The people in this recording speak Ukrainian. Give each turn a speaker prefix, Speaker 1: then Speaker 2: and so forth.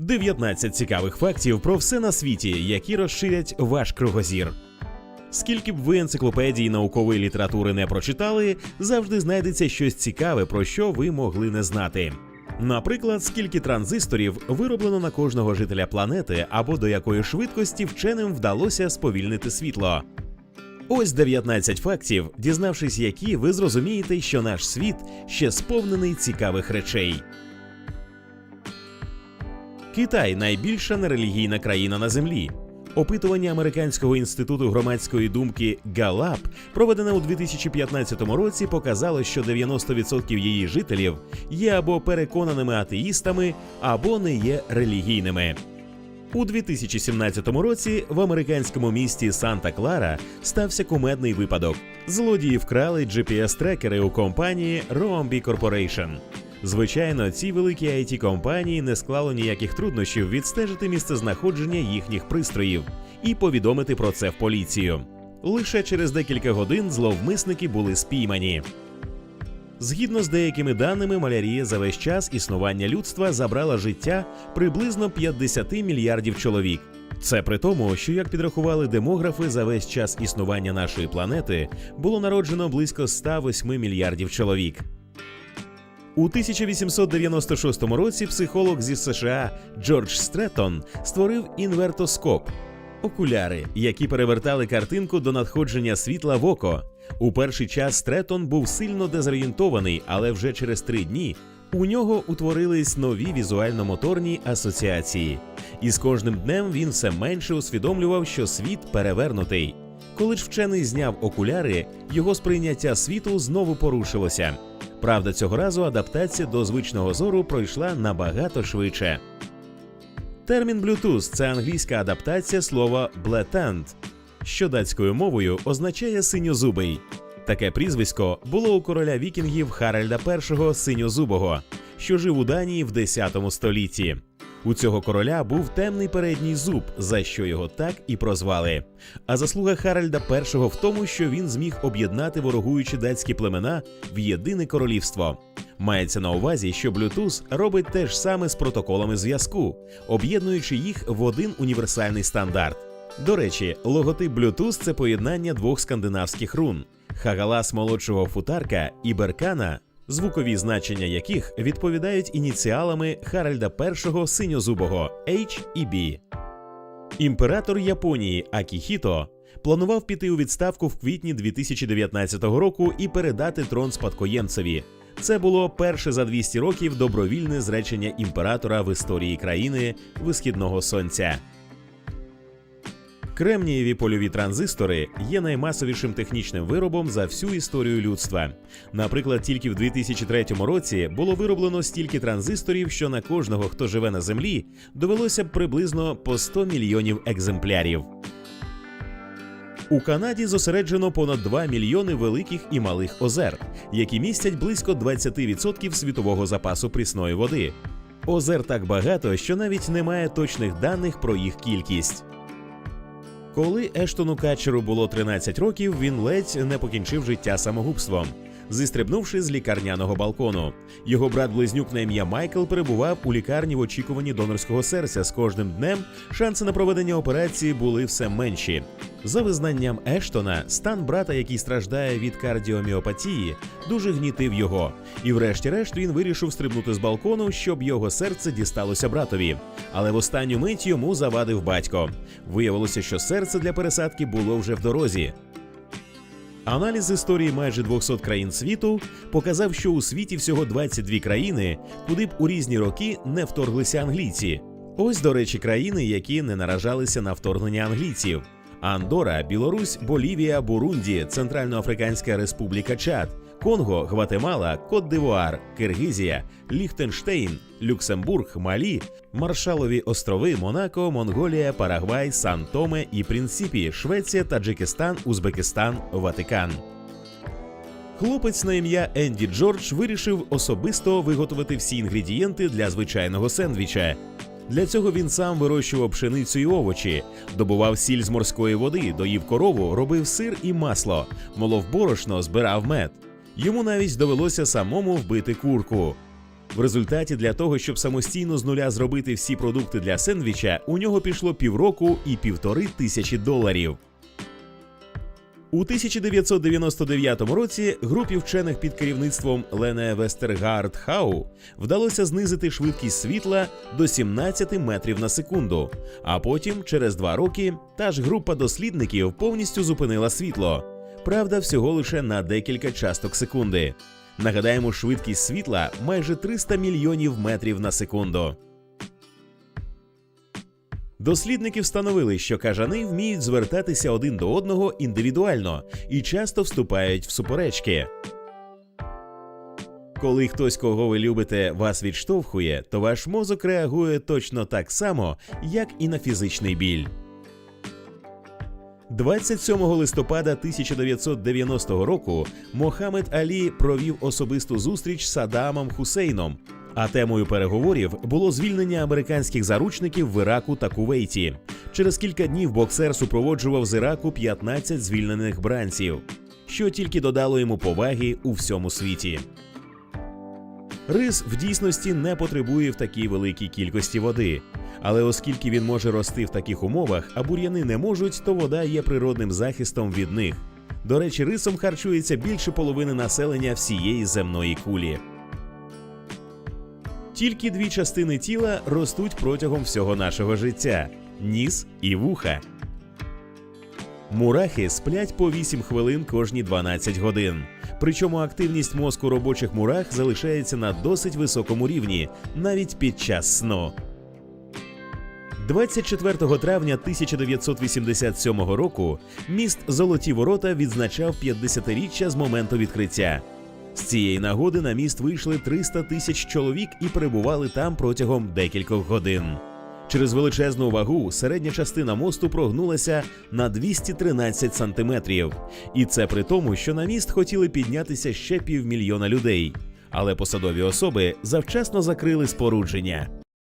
Speaker 1: 19 цікавих фактів про все на світі, які розширять ваш кругозір. Скільки б ви енциклопедії наукової літератури не прочитали, завжди знайдеться щось цікаве, про що ви могли не знати. Наприклад, скільки транзисторів вироблено на кожного жителя планети, або до якої швидкості вченим вдалося сповільнити світло. Ось 19 фактів, дізнавшись які, ви зрозумієте, що наш світ ще сповнений цікавих речей. Китай найбільша нерелігійна країна на землі. Опитування Американського інституту громадської думки Галап, проведене у 2015 році, показало, що 90% її жителів є або переконаними атеїстами, або не є релігійними. У 2017 році в американському місті Санта-Клара стався кумедний випадок. Злодії вкрали GPS-трекери у компанії Rombi Corporation. Звичайно, ці великі it компанії не склало ніяких труднощів відстежити місцезнаходження їхніх пристроїв і повідомити про це в поліцію. Лише через декілька годин зловмисники були спіймані. Згідно з деякими даними, малярія за весь час існування людства забрала життя приблизно 50 мільярдів чоловік. Це при тому, що як підрахували демографи, за весь час існування нашої планети було народжено близько 108 мільярдів чоловік. У 1896 році психолог зі США Джордж Стретон створив інвертоскоп окуляри, які перевертали картинку до надходження світла в око. У перший час Стретон був сильно дезорієнтований, але вже через три дні у нього утворились нові візуально-моторні асоціації. І з кожним днем він все менше усвідомлював, що світ перевернутий. Коли ж вчений зняв окуляри, його сприйняття світу знову порушилося. Правда, цього разу адаптація до звичного зору пройшла набагато швидше. Термін Bluetooth – це англійська адаптація слова «blatant», що датською мовою означає синьозубий. Таке прізвисько було у короля вікінгів Харальда І синьозубого, що жив у Данії в 10 столітті. У цього короля був темний передній зуб, за що його так і прозвали. А заслуга Харальда І в тому, що він зміг об'єднати ворогуючі датські племена в єдине королівство. Мається на увазі, що Bluetooth робить те ж саме з протоколами зв'язку, об'єднуючи їх в один універсальний стандарт. До речі, логотип Bluetooth – це поєднання двох скандинавських рун Хагалас молодшого футарка і Беркана, звукові значення яких відповідають ініціалами Харальда І синьозубого H і B. Імператор Японії Акіхіто планував піти у відставку в квітні 2019 року і передати трон спадкоємцеві. Це було перше за 200 років добровільне зречення імператора в історії країни висхідного сонця. Кремнієві польові транзистори є наймасовішим технічним виробом за всю історію людства. Наприклад, тільки в 2003 році було вироблено стільки транзисторів, що на кожного, хто живе на землі, довелося б приблизно по 100 мільйонів екземплярів. У Канаді зосереджено понад 2 мільйони великих і малих озер, які містять близько 20% світового запасу прісної води. Озер так багато, що навіть немає точних даних про їх кількість. Коли Ештону Катчеру було 13 років, він ледь не покінчив життя самогубством, зістрибнувши з лікарняного балкону. Його брат-близнюк на ім'я Майкл перебував у лікарні в очікуванні донорського серця. З кожним днем шанси на проведення операції були все менші. За визнанням Ештона, стан брата, який страждає від кардіоміопатії, дуже гнітив його. І, врешті-решт, він вирішив стрибнути з балкону, щоб його серце дісталося братові. Але в останню мить йому завадив батько. Виявилося, що серце для пересадки було вже в дорозі. Аналіз історії майже 200 країн світу показав, що у світі всього 22 країни, куди б у різні роки не вторглися англійці. Ось, до речі, країни, які не наражалися на вторгнення англійців: Андора, Білорусь, Болівія, Бурунді, Центральноафриканська Республіка Чад, Конго, Гватемала, Кот-Дивуар, Киргизія, Ліхтенштейн, Люксембург, Малі, Маршалові острови, Монако, Монголія, Парагвай, Сан-Томе і Принципі, Швеція, Таджикистан, Узбекистан, Ватикан. Хлопець на ім'я Енді Джордж вирішив особисто виготовити всі інгредієнти для звичайного сендвіча. Для цього він сам вирощував пшеницю і овочі, добував сіль з морської води, доїв корову, робив сир і масло, молов борошно, збирав мед. Йому навіть довелося самому вбити курку. В результаті для того, щоб самостійно з нуля зробити всі продукти для сендвіча, у нього пішло півроку і півтори тисячі доларів. У 1999 році групі вчених під керівництвом Лене Вестергард Хау вдалося знизити швидкість світла до 17 метрів на секунду. А потім, через два роки, та ж група дослідників повністю зупинила світло. Правда, всього лише на декілька часток секунди. Нагадаємо, швидкість світла майже 300 мільйонів метрів на секунду. Дослідники встановили, що кажани вміють звертатися один до одного індивідуально і часто вступають в суперечки. Коли хтось, кого ви любите, вас відштовхує, то ваш мозок реагує точно так само, як і на фізичний біль. 27 листопада 1990 року Мохамед Алі провів особисту зустріч з Саддамом Хусейном. А темою переговорів було звільнення американських заручників в Іраку та Кувейті. Через кілька днів боксер супроводжував з Іраку 15 звільнених бранців, що тільки додало йому поваги у всьому світі. Рис в дійсності не потребує в такій великій кількості води. Але оскільки він може рости в таких умовах, а бур'яни не можуть, то вода є природним захистом від них. До речі, рисом харчується більше половини населення всієї земної кулі. Тільки дві частини тіла ростуть протягом всього нашого життя ніс і вуха. Мурахи сплять по 8 хвилин кожні 12 годин. Причому активність мозку робочих мурах залишається на досить високому рівні, навіть під час сну. 24 травня 1987 року міст Золоті Ворота відзначав 50-річчя з моменту відкриття. З цієї нагоди на міст вийшли 300 тисяч чоловік і перебували там протягом декількох годин. Через величезну вагу середня частина мосту прогнулася на 213 сантиметрів. І це при тому, що на міст хотіли піднятися ще півмільйона людей. Але посадові особи завчасно закрили спорудження.